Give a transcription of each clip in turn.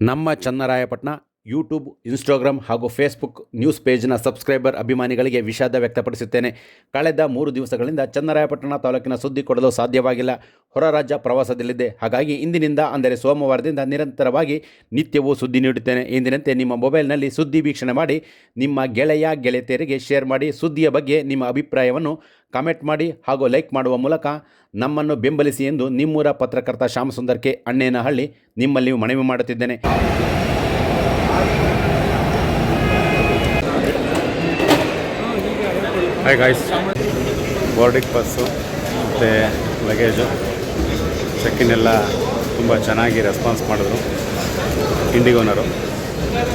ನಮ್ಮ Channarayapatna YouTube, Instagram ಹಾಗೂ Facebook news ಪೇಜ್ನ ಸಬ್ಸ್ಕ್ರೈಬರ್ ಅಭಿಮಾನಿಗಳಿಗೆ ವಿಷಾದ ವ್ಯಕ್ತಪಡಿಸುತ್ತೇನೆ. ಕಳೆದ ಮೂರು ದಿವಸಗಳಿಂದ ಚನ್ನರಾಯಪಟ್ಟಣ ತಾಲೂಕಿನ ಸುದ್ದಿ ಕೊಡಲು ಸಾಧ್ಯವಾಗಿಲ್ಲ. ಹೊರ ರಾಜ್ಯ ಪ್ರವಾಸದಲ್ಲಿದೆ. ಹಾಗಾಗಿ ಇಂದಿನಿಂದ, ಅಂದರೆ ಸೋಮವಾರದಿಂದ ನಿರಂತರವಾಗಿ ನಿತ್ಯವೂ ಸುದ್ದಿ ನೀಡುತ್ತೇನೆ. ಎಂದಿನಂತೆ ನಿಮ್ಮ ಮೊಬೈಲ್ನಲ್ಲಿ ಸುದ್ದಿ ವೀಕ್ಷಣೆ ಮಾಡಿ, ನಿಮ್ಮ ಗೆಳೆಯ, ಗೆಳೆತಿಯರಿಗೆ ಶೇರ್ ಮಾಡಿ, ಸುದ್ದಿಯ ಬಗ್ಗೆ ನಿಮ್ಮ ಅಭಿಪ್ರಾಯವನ್ನು ಕಾಮೆಂಟ್ ಮಾಡಿ ಹಾಗೂ ಲೈಕ್ ಮಾಡುವ ಮೂಲಕ ನಮ್ಮನ್ನು ಬೆಂಬಲಿಸಿ ಎಂದು ನಿಮ್ಮೂರ ಪತ್ರಕರ್ತ ಶ್ಯಾಮಸುಂದರ್ ಕೆ. ಅಣ್ಣೇನಹಳ್ಳಿ ನಿಮ್ಮಲ್ಲಿ ಮನವಿ ಮಾಡುತ್ತಿದ್ದೇನೆ. ಹಾಯ್ ಗಾಯ್ಸ್ ಬೋರ್ಡಿಂಗ್ ಬಸ್ಸು ಮತ್ತು ಲಗೇಜು ಚೆಕ್ಕಿನೆಲ್ಲ ತುಂಬ ಚೆನ್ನಾಗಿ ರೆಸ್ಪಾನ್ಸ್ ಮಾಡಿದ್ರು ಇಂಡಿಗೋನರು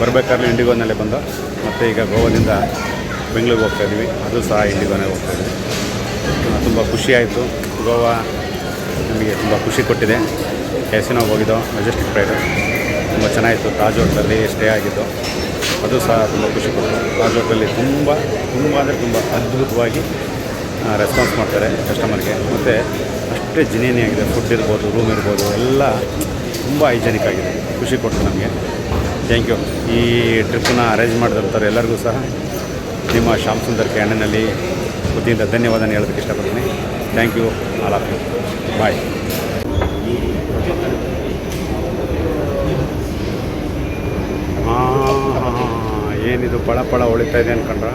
ಬರಬೇಕಾದ್ರೆ ಇಂಡಿಗೋನಲ್ಲೇ ಬಂದು, ಮತ್ತು ಈಗ ಗೋವಾದಿಂದ ಬೆಂಗಳೂರಿಗೆ ಹೋಗ್ತಾ ಇದ್ದೀವಿ ಅದು ಸಹ ಇಂಡಿಗೋನೇ ಹೋಗ್ತಾ ಇದ್ದೀವಿ ತುಂಬ ಖುಷಿಯಾಯಿತು ಗೋವಾ ನಮಗೆ ತುಂಬ ಖುಷಿ ಕೊಟ್ಟಿದೆ. ಕ್ಯಾಸಿನೋಗೆ ಹೋಗಿದ್ದೋ ಮೆಜೆಸ್ಟಿಕ್ ರೈಡ್ ತುಂಬ ಚೆನ್ನಾಗಿತ್ತು. ತಾಜ್ ಹೋಟ್ಲಲ್ಲಿ ಸ್ಟೇ ಆಗಿದ್ದು. ಅದು ಸಹ ತುಂಬ ಖುಷಿ ಕೊಡ್ತು ತಾಜ್ ಹೋಟ್ಲಲ್ಲಿ ತುಂಬ ತುಂಬ ಅಂದರೆ ತುಂಬ ಅದ್ಭುತವಾಗಿ ರೆಸ್ಪಾನ್ಸ್ ಮಾಡ್ತಾರೆ ಕಸ್ಟಮರ್ಗೆ ಮತ್ತು ಅಷ್ಟೇ ಜಿನೇನಿ ಆಗಿದೆ ಫುಡ್ ಇರ್ಬೋದು ರೂಮ್ ಇರ್ಬೋದು, ಎಲ್ಲ ತುಂಬ ಹೈಜೆನಿಕ್ ಆಗಿದೆ. ಖುಷಿ ಕೊಡ್ತು ನಮಗೆ. ಥ್ಯಾಂಕ್ ಯು ಈ ಟ್ರಿಪ್ಪನ್ನ ಅರೇಂಜ್ ಮಾಡಿದಂಥವ್ರು ಎಲ್ಲರಿಗೂ ಸಹ. ನಿಮ್ಮ ಶ್ಯಾಮ್ ಸುಂದರ್ ಕ್ಯಾಂಡಿನಲ್ಲಿ ಬುದ್ಧಿಯಿಂದ ಧನ್ಯವಾದ ಹೇಳೋದಕ್ಕೆ ಇಷ್ಟಪಡ್ತೀನಿ. Thank you all of you bye ಹಾಂ ಏನಿದು ಪಳ ಪಳ ಹೊಳಿತಾ ಇದೆ ಅನ್ಕೊಂಡ್ರ?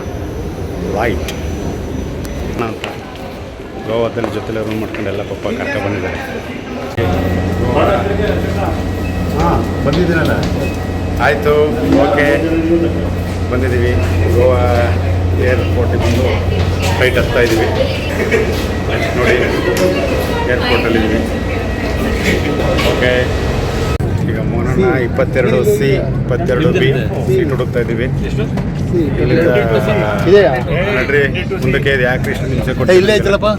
ಲೈಟ್ ಅಂತ ಗೋವಾದಲ್ಲಿ ಜೊತೆಲೆ ರೂಮ್ ಮಾಡ್ಕೊಂಡು ಎಲ್ಲ ಪಪ್ಪ ಕರ್ಕ ಬಂದಿದ್ದಾರೆ. ಹಾಂ ಬಂದಿದ್ದೀನಲ್ಲ? ಆಯಿತು ಓಕೆ. ಬಂದಿದ್ದೀವಿ. ಗೋವಾ ಏರ್ಪೋರ್ಟಿಗೆ ಬಂದು ಫ್ಲೈಟ್ ಹತ್ತಾ ಇದ್ದೀವಿ. ನೋಡಿ ಏರ್ಪೋರ್ಟಲ್ಲಿದ್ದೀವಿ ಓಕೆ ಇಪ್ಪತ್ತೆರಡು ಸಿ ಇಪ್ಪತ್ತೆರಡು ಬಿ ಸೀಟ್ ಹುಡುಕ್ತಾ ಇದ್ದೀವಿ. ನಡ್ರಿ ಮುಂದಕ್ಕೆ ಇದೆ. ಯಾಕೆ ಇಷ್ಟು ನಿಮಿಷ ಕೊಟ್ಟು ಇಲ್ಲೇ ಐತಲ್ಲಪ್ಪ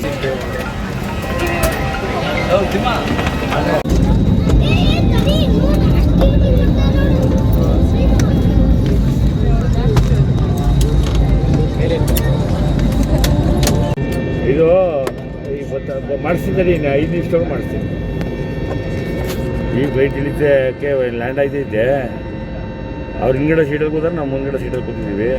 ಇದು ಇವತ್ತು ಮಾಡಿಸ್ತಿದ್ದಾರೆ ಇನ್ನು ಐದು ನಿಮಿಷದೊಳಗೆ ಮಾಡಿಸ್ತೀನಿ ಈ ಫ್ಲೈಟ್ ಇಳಿತಕ್ಕೆ ಲ್ಯಾಂಡ್ ಆಯ್ತೈತೆ. ಅವ್ರ ಹಿಂಗಡೆ ಸೀಟಲ್ಲಿ ಕೂತಾರೆ ನಾವು ಮುಂದ್ಗಡೆ ಸೀಟಲ್ಲಿ ಕೂತಿದ್ದೀವಿ.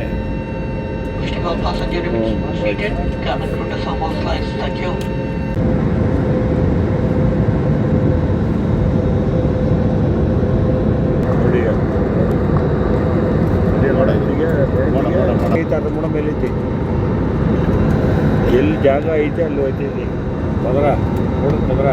ಎಲ್ಲಿ ಜಾಗ ಐತೆ ಅಲ್ಲಿ ಹೋಯ್ತೈತಿ ಪದರ ನೋಡು ಪದರ